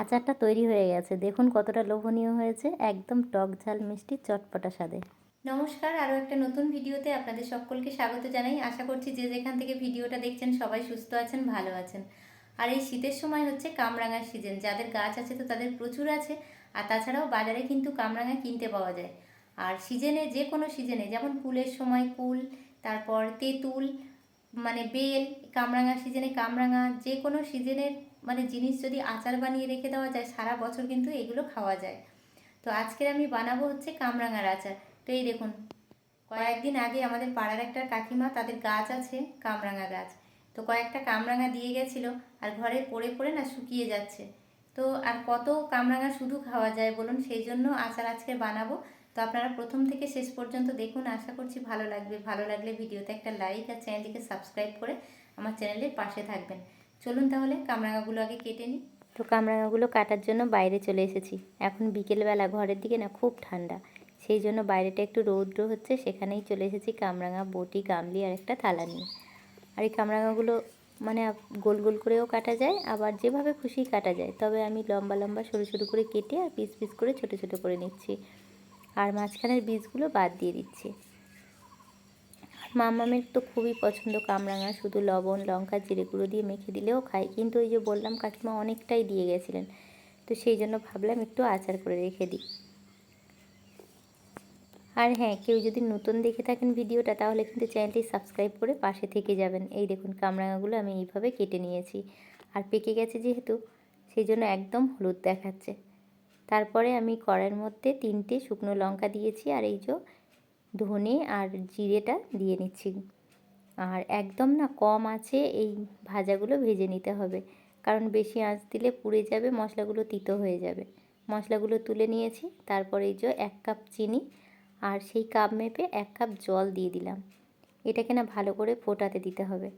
আচারটা তৈরি হয়ে গেছে। দেখুন কতটা লোভনীয় হয়েছে। একদম টক ঝাল, মিষ্টি, চটপটা স্বাদে। নমস্কার, আরও একটা নতুন ভিডিওতে আপনাদের সকলকে স্বাগত জানাই। আশা করছি যে যেখান থেকে ভিডিওটা দেখছেন সবাই সুস্থ আছেন, ভালো আছেন। আর এই শীতের সময় হচ্ছে কামরাঙার সিজন যাদের গাছ আছে তো তাদের প্রচুর আছে, আর তাছাড়াও বাজারে কিন্তু কামরাঙা কিনতে পাওয়া যায়। আর সিজনে যে কোনো সিজনে যেমন কুলের সময় কুল, তারপর তেঁতুল মানে বেল, কামরাঙা সিজনে কামরাঙা যে কোনো সিজনের মানে জিনিস যদি আচার বানিয়ে রেখে দেওয়া যায়, সারা বছর কিন্তু এগুলো খাওয়া যায়। তো আজকের আমি বানাবো হচ্ছে কামরাঙার আচার। তো এই দেখুন, কয়েকদিন আগে আমাদের পাড়ার একটা কাকিমা তাদের গাছ আছে, কামরাঙা গাছ। তো কয়েকটা কামরাঙা দিয়ে গেছিল, আর ঘরে পড়ে পড়ে না শুকিয়ে যাচ্ছে। তো আর কত কামরাঙা শুধু খাওয়া যায় বলুন, সেই জন্য আচার আজকে বানাবো। তো আপনারা প্রথম থেকে শেষ পর্যন্ত দেখুন, আশা করছি ভালো লাগবে। ভালো লাগলে ভিডিওতে একটা লাইক আর চ্যানেলটিকে সাবস্ক্রাইব করে আমার চ্যানেলের পাশে থাকবেন। চলুন তাহলে কামরাঙাগুলো আগে কেটে নিই। তো কামরাঙাগুলো কাটার জন্য বাইরে চলে এসেছি। এখন বিকেলবেলা ঘরের দিকে না খুব ঠান্ডা। সেই জন্য বাইরেটা একটু রৌদ্র হচ্ছে, সেখানেই চলে এসেছি কামরাঙা, বটি, গামলি আর একটা থালা নিয়ে। আর এই কামরাঙাগুলো মানে গোল গোল করেও কাটা যায়, আবার যেভাবে খুশি কাটা যায়। তবে আমি লম্বা লম্বা সরু সরু করে কেটে আর পিস পিস করে ছোট ছোট করে নিচ্ছি। আর মাঝখানের বীজগুলো বাদ দিয়ে দিচ্ছি। মামামের তো খুবই পছন্দ কামরাঙা, শুধু লবণ, লঙ্কা, জিরে গুঁড়ো দিয়ে মেখে দিলেও খায়। কিন্তু ওই যে বললাম, কাকিমা অনেকটাই দিয়ে গেছিলেন। তো সেই জন্য ভাবলাম একটু আচার করে রেখে দিই। আর হ্যাঁ কেউ যদি নতুন দেখে থাকেন ভিডিওটা, তাহলে কিন্তু চ্যানেলটি সাবস্ক্রাইব করে পাশে থেকে যাবেন। এই দেখুন, কামরাঙাগুলো আমি এইভাবে কেটে নিয়েছি। আর পেকে গেছে যেহেতু, সেই জন্য একদম হলুদ দেখাচ্ছে। তারপরে আমি কড়াইয়ের মধ্যে তিনটে শুকনো লঙ্কা দিয়েছি আর এই যে ধনে আর জিরেটা দিয়ে নিচ্ছি। আর একদম না কম আছে এই ভাজাগুলো ভেজে নিতে হবে। কারণ বেশি আঁচ দিলে পুড়ে যাবে, মশলাগুলো তিতো হয়ে যাবে। মশলাগুলো তুলে নিয়েছি, তারপর এই যে এক কাপ চিনি আর সেই কাপ মেপে এক কাপ জল দিয়ে দিলাম। এটাকে না ভালো করে ফোটাতে দিতে হবে।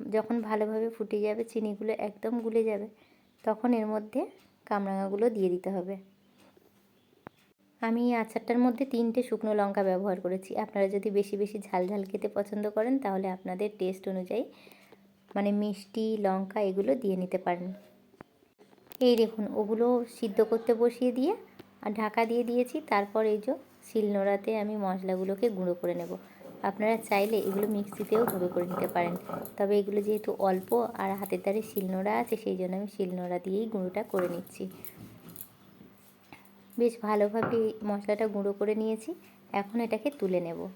যখন ভালোভাবে ফুটে যাবে, চিনিগুলো একদম গুলে যাবে, তখন এর মধ্যে কামরাঙাগুলো দিয়ে দিতে হবে। আমি এই আচারটার মধ্যে তিনটে শুকনো লঙ্কা ব্যবহার করেছি। আপনারা যদি বেশি বেশি ঝাল ঝাল খেতে পছন্দ করেন, তাহলে আপনাদের টেস্ট অনুযায়ী মানে মিষ্টি, লঙ্কা এগুলো দিয়ে নিতে পারেন। এই দেখুন, ওগুলো সিদ্ধ করতে বসিয়ে দিয়ে আর ঢাকা দিয়ে দিয়েছি। তারপর এই যে শিলনোড়াতে আমি মশলাগুলোকে গুঁড়ো করে নেব। আপনারা চাইলে এগুলো মিক্সিতেও গুঁড়ো করে নিতে পারেন। তবে এগুলো যেহেতু অল্প আর হাতের ধারে শিলনোড়া আছে, সেই জন্য আমি শিলনোড়া দিয়েই গুঁড়োটা করে নিচ্ছি। বেশ ভালোভাবে মশলাটা গুঁড়ো করে নিয়েছি। এখন এটাকে তুলে নেব।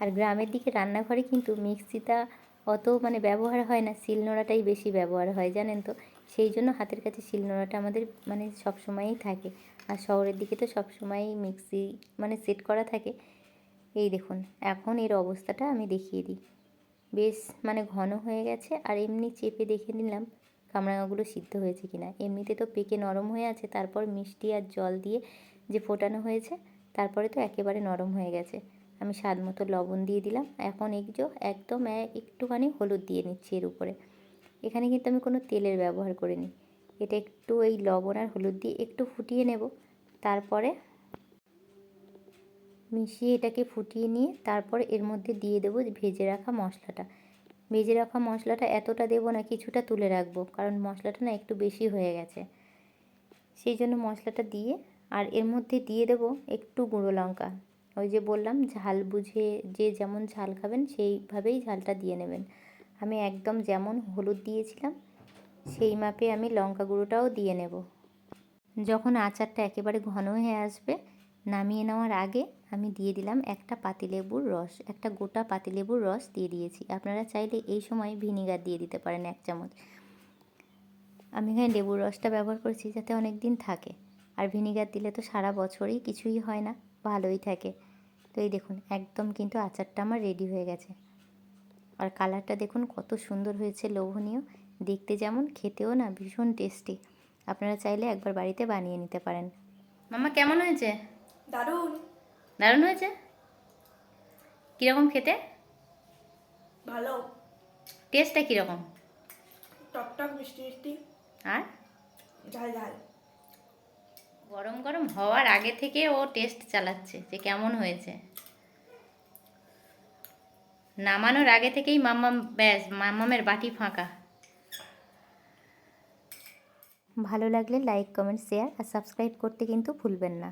আর গ্রামের দিকে রান্নাঘরে কিন্তু মিক্সিটা অত মানে ব্যবহার হয় না শিলনোড়াটাই বেশি ব্যবহার হয়, জানেন তো? সেই জন্য হাতের কাছে শিলনোড়াটা আমাদের মানে সবসময়ই থাকে। আর শহরের দিকে তো সবসময়ই মিক্সি মানে সেট করা থাকে। এই দেখুন, এখন এর অবস্থাটা আমি দেখিয়ে দিই। বেশ মানে ঘন হয়ে গেছে আর এমনি চেপে দেখে নিলাম কামরাঙাগুলো সিদ্ধ হয়েছে কিনা। এমনিতে তো পেকে নরম হয়ে আছে, তারপর মিষ্টি আর জল দিয়ে যে ফোটানো হয়েছে, তারপরে তো একেবারে নরম হয়ে গেছে। আমি স্বাদ মতো লবণ দিয়ে দিলাম। এখন যে একদম একটুখানি হলুদ দিয়ে নিচ্ছি এর উপরে। এখানে কিন্তু আমি কোনো তেলের ব্যবহার করিনি। এটা একটু এই লবণ আর হলুদ দিয়ে একটু ফুটিয়ে নেব। তারপরে মিশিয়ে এটাকে ফুটিয়ে নিয়ে তারপর এর মধ্যে দিয়ে দেবো ভেজে রাখা মশলাটা। ভেজে রাখা মশলাটা এতটা দেবো না, কিছুটা তুলে রাখব, কারণ মশলাটা না একটু বেশি হয়ে গেছে। সেই জন্য মশলাটা দিয়ে আর এর মধ্যে দিয়ে দেবো একটু গুঁড়ো লঙ্কা। ওই যে বললাম, ঝাল বুঝে যে যেমন ঝাল খাবেন সেইভাবেই ঝালটা দিয়ে নেবেন। আমি একদম যেমন হলুদ দিয়েছিলাম, সেই মাপে আমি লঙ্কা গুঁড়োটাও দিয়ে নেব। যখন আচারটা একেবারে ঘন হয়ে আসবে, নামিয়ে নেওয়ার আগে আমি দিয়ে দিলাম একটা পাতিলেবুর রস, একটা গোটা পাতিলেবুর রস দিয়ে দিয়েছি। আপনারা চাইলে এই সময় ভিনিগার দিয়ে দিতে পারেন এক চামচ। আমি এখানে লেবুর রসটা ব্যবহার করেছি যাতে অনেক দিন থাকে। আর ভিনিগার দিলে তো সারা বছরই কিছুই হয় না, ভালোই থাকে। তো এই দেখুন, একদম কিন্তু আচারটা আমার রেডি হয়ে গেছে। আর কালারটা দেখুন কত সুন্দর হয়েছে, লোভনীয়। দেখতে যেমন, খেতেও না ভীষণ টেস্টি আপনারা চাইলে একবার বাড়িতে বানিয়ে নিতে পারেন। মামা, কেমন হয়েছে? দারুণ। দারুণ হয়েছে? কীরকম খেতে? ভালো। টেস্টটা কীরকম? টকটক মিষ্টি মিষ্টি। আর? ঝাল ঝাল। গরম গরম হওয়ার আগে থেকে ও টেস্ট চালাচ্ছে যে কেমন হয়েছে। নামানোর আগে থেকেই মাম্মাম ব্যাস মাম্মামের বাটি ফাঁকা। ভালো লাগলে লাইক কমেন্ট শেয়ার আর সাবস্ক্রাইব করতে কিন্তু ভুলবেন না।